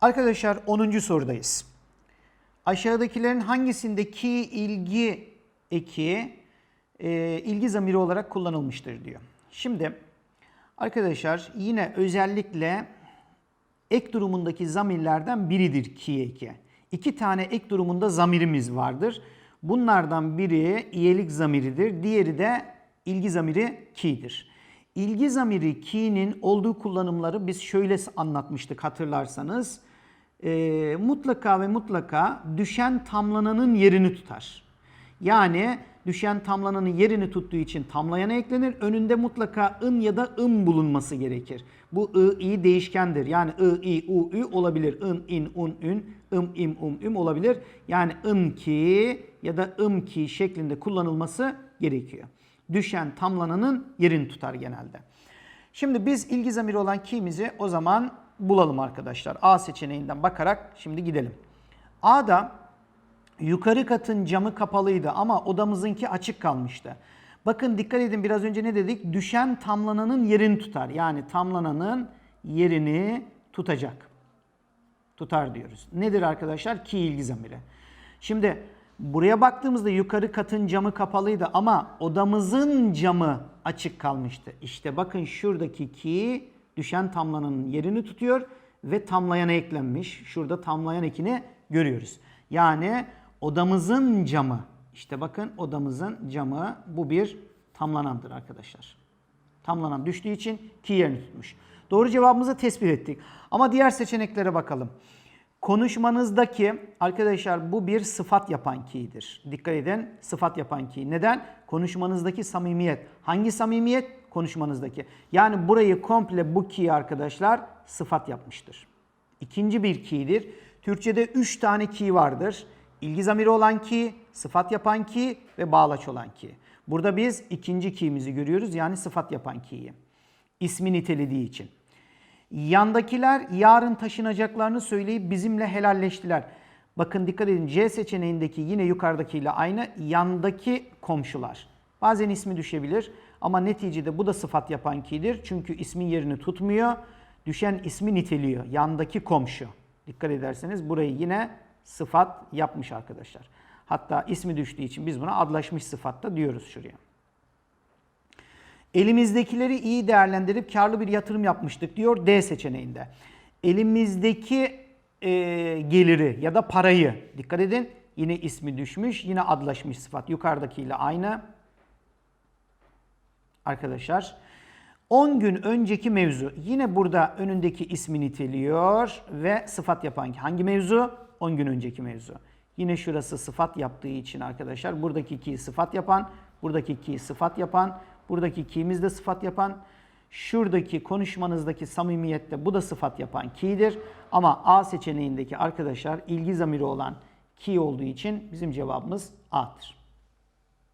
Arkadaşlar 10. sorudayız. Aşağıdakilerin hangisindeki ilgi eki e, ilgi zamiri olarak kullanılmıştır diyor. Şimdi arkadaşlar yine özellikle ek durumundaki zamirlerden biridir ki eki. İki tane ek durumunda zamirimiz vardır. Bunlardan biri iyelik zamiridir. Diğeri de ilgi zamiri ki'dir. İlgi zamiri ki'nin olduğu kullanımları biz şöyle anlatmıştık hatırlarsanız. Ee, mutlaka ve mutlaka düşen tamlananın yerini tutar. Yani düşen tamlananın yerini tuttuğu için tamlayana eklenir. Önünde mutlaka ın ya da ım bulunması gerekir. Bu ı, i değişkendir. Yani ı, i, u, ü olabilir. ın, in, un, ün, ım, im, um, üm olabilir. Yani ın ki ya da ım ki şeklinde kullanılması gerekiyor. Düşen tamlananın yerini tutar genelde. Şimdi biz ilgi zamiri olan ki'mizi o zaman bulalım arkadaşlar. A seçeneğinden bakarak şimdi gidelim. A'da yukarı katın camı kapalıydı ama odamızınki açık kalmıştı. Bakın dikkat edin biraz önce ne dedik? Düşen tamlananın yerini tutar. Yani tamlananın yerini tutacak. Tutar diyoruz. Nedir arkadaşlar? Ki ilgi zamiri. Şimdi buraya baktığımızda yukarı katın camı kapalıydı ama odamızın camı açık kalmıştı. İşte bakın şuradaki ki düşen tamlananın yerini tutuyor ve tamlayana eklenmiş. Şurada tamlayan ekini görüyoruz. Yani odamızın camı. İşte bakın odamızın camı bu bir tamlanandır arkadaşlar. Tamlanan düştüğü için ki yerini tutmuş. Doğru cevabımızı tespit ettik. Ama diğer seçeneklere bakalım. Konuşmanızdaki arkadaşlar bu bir sıfat yapan ki'dir. Dikkat edin sıfat yapan ki. Neden? Konuşmanızdaki samimiyet. Hangi samimiyet? Konuşmanızdaki. Yani burayı komple bu ki arkadaşlar sıfat yapmıştır. İkinci bir ki'dir. Türkçede 3 tane ki vardır. İlgi zamiri olan ki, sıfat yapan ki ve bağlaç olan ki. Burada biz ikinci ki'mizi görüyoruz yani sıfat yapan ki'yi. İsmi nitelediği için. Yandakiler yarın taşınacaklarını söyleyip bizimle helalleştiler. Bakın dikkat edin C seçeneğindeki yine yukarıdakiyle aynı yandaki komşular. Bazen ismi düşebilir ama neticede bu da sıfat yapan ki'dir. Çünkü ismin yerini tutmuyor. Düşen ismi niteliyor. Yandaki komşu. Dikkat ederseniz burayı yine sıfat yapmış arkadaşlar. Hatta ismi düştüğü için biz buna adlaşmış sıfatta diyoruz şuraya. Elimizdekileri iyi değerlendirip karlı bir yatırım yapmıştık diyor D seçeneğinde. Elimizdeki e, geliri ya da parayı dikkat edin yine ismi düşmüş yine adlaşmış sıfat yukarıdakiyle aynı. Arkadaşlar 10 gün önceki mevzu yine burada önündeki ismi niteliyor ve sıfat yapan hangi mevzu? 10 gün önceki mevzu. Yine şurası sıfat yaptığı için arkadaşlar buradaki ki sıfat yapan, buradaki ki sıfat yapan, buradaki ki'miz de sıfat yapan, şuradaki konuşmanızdaki samimiyette bu da sıfat yapan ki'dir. Ama A seçeneğindeki arkadaşlar ilgi zamiri olan ki olduğu için bizim cevabımız A'dır.